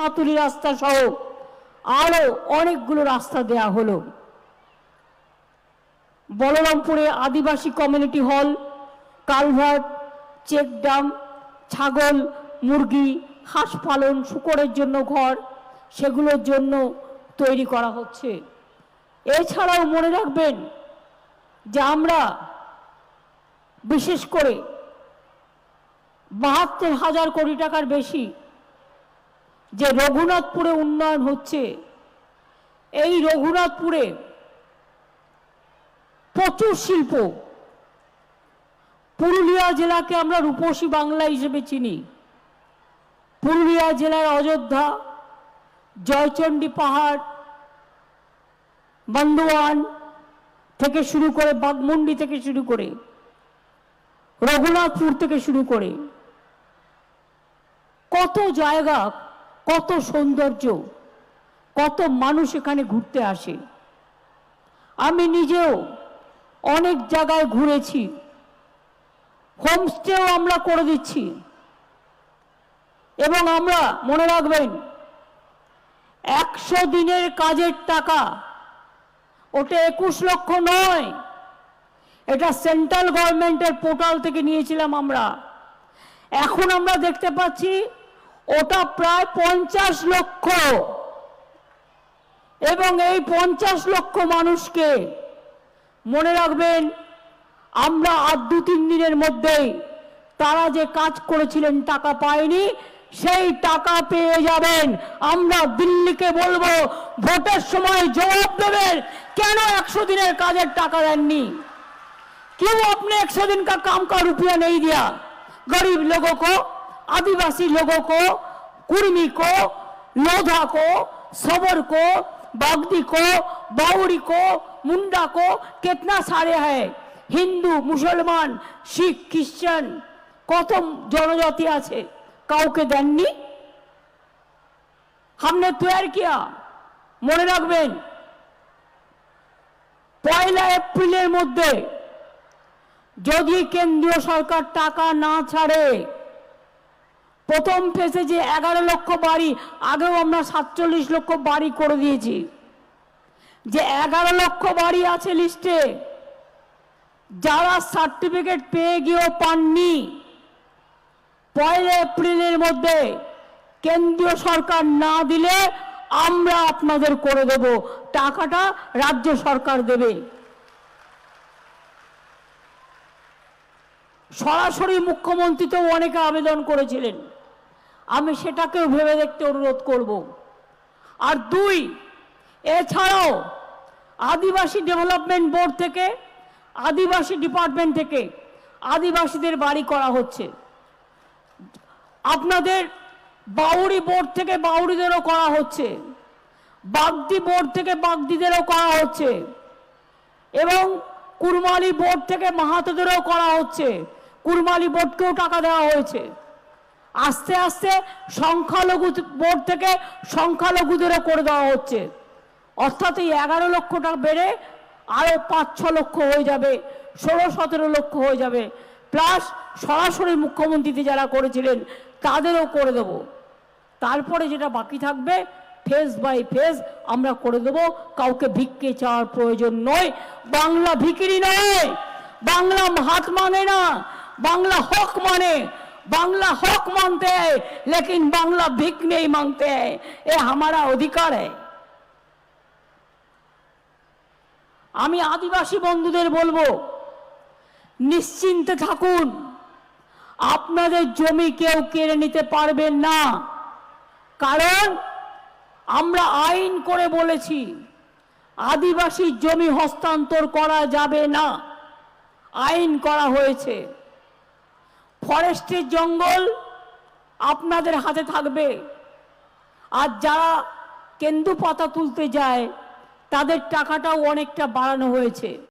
পাতুরি রাস্তা সহ আরও অনেকগুলো রাস্তা দেয়া হলো। বলরামপুরে আদিবাসী কমিউনিটি হল, কালভার্ট, চেকডাম, ছাগল, মুরগি, হাঁস পালন, শুকরের জন্য ঘর, সেগুলোর জন্য তৈরি করা হচ্ছে। এছাড়াও মনে রাখবেন যে আমরা বিশেষ করে বাহাত্তর হাজার কোটি টাকার বেশি যে রঘুনাথপুরে উন্নয়ন হচ্ছে, এই রঘুনাথপুরে প্রচুর শিল্প। পুরুলিয়া জেলাকে আমরা রূপসী বাংলা হিসেবে চিনি। পুরুলিয়া জেলার অযোধ্যা, জয়চণ্ডী পাহাড়, বান্দোয়ান থেকে শুরু করে বাগমুন্ডি থেকে শুরু করে, রঘুনাথপুর থেকে শুরু করে, কত জায়গা কত সৌন্দর্য, কত মানুষ এখানে ঘুরতে আসে। আমি নিজেও অনেক জায়গায় ঘুরেছি। হোমস্টেও আমরা করে দিচ্ছি। এবং আমরা, মনে রাখবেন, একশো দিনের কাজের টাকা, ওটা একুশ লক্ষ নয়। এটা সেন্ট্রাল গভর্নমেন্টের পোর্টাল থেকে নিয়েছিলাম আমরা। এখন আমরা দেখতে পাচ্ছি ওটা প্রায় পঞ্চাশ লক্ষ এবং এই পঞ্চাশ লক্ষ মানুষকে মনে রাখবেন আমরা আর দু তিন দিনের মধ্যেই তারা যে কাজ করেছিলেন টাকা পায়নি সেই টাকা পেয়ে যাবেন আমরা দিল্লিকে বলবো ভোটের সময় জবাব দেবেন কেন একশো দিনের কাজের টাকা দেননি क्यों अपने एक सौ दिन का काम का रुपया नहीं दिया गरीब लोगों को आदिवासी लोगों को कुर्मी को लोधा को सबर को बागदी को बाउड़ी को मुंडा को कितना सारे है হিন্দু মুসলমান শিখ খ্রিস্টান কত জনজাতি আছে কাউকে দেননি हमने तैयार किया মনে রাখবেন পয়লা এপ্রিলের মধ্যে যদি কেন্দ্রীয় সরকার টাকা না ছাড়ে প্রথম ফেসে যে এগারো লক্ষ বাড়ি, আগেও আমরা সাতচল্লিশ লক্ষ বাড়ি করে দিয়েছি। যে এগারো লক্ষ বাড়ি আছে লিস্টে, যারা সার্টিফিকেট পেয়ে গিয়েও পাননি, পয়লা এপ্রিলের মধ্যে কেন্দ্রীয় সরকার না দিলে আমরা আপনাদের করে দেব। টাকাটা রাজ্য সরকার দেবে। সরাসরি মুখ্যমন্ত্রী তো অনেকে আবেদন করেছিলেন। আমি সেটাকেও ভেবে দেখতে অনুরোধ করব। আর দুই, এছাড়াও আদিবাসী ডেভেলপমেন্ট বোর্ড থেকে, আদিবাসী ডিপার্টমেন্ট থেকে আদিবাসীদের বাড়ি করা হচ্ছে। আপনাদের বাউরি বোর্ড থেকে বাউরিদেরও করা হচ্ছে। বাগদি বোর্ড থেকে বাগদিদেরও করা হচ্ছে। এবং কুরমালি বোর্ড থেকে মাহাতোদেরও করা হচ্ছে। কুরমালি বোর্ডকেও টাকা দেওয়া হয়েছে। আস্তে আস্তে সংখ্যালঘু বোর্ড থেকে সংখ্যালঘুদেরও করে দেওয়া হচ্ছে। অর্থাৎ এই এগারো লক্ষটা বেড়ে আরও পাঁচ, ছ লক্ষ হয়ে যাবে, ষোলো, সতেরো লক্ষ হয়ে যাবে। প্লাস সরাসরি মুখ্যমন্ত্রীতে যারা করেছিলেন, তাদেরও করে দেব। তারপরে যেটা বাকি থাকবে ফেস বাই ফেস আমরা করে দেব। কাউকে ভিক্ষে চাওয়ার প্রয়োজন নয়। বাংলা ভিকিরি নয়। বাংলা হাত মানে না। বাংলা হক মানে। बांग्ला हक मानते हैं लेकिन बांग्ला भिक नहीं मांगते हैं ये हमारा अधिकार है আমি আদিবাসী বন্ধুদের বলবো নিশ্চিন্তে থাকুন আপনাদের জমি কেউ কেড়ে নিতে পারবেন না কারণ আমরা আইন করে বলেছি আদিবাসী জমি হস্তান্তর করা যাবে না আইন করা হয়েছে ফরেস্টের জঙ্গল আপনাদের হাতে থাকবে। আর যারা কেন্দু পাতা তুলতে যায়, তাদের টাকাটাও অনেকটা বাড়ানো হয়েছে।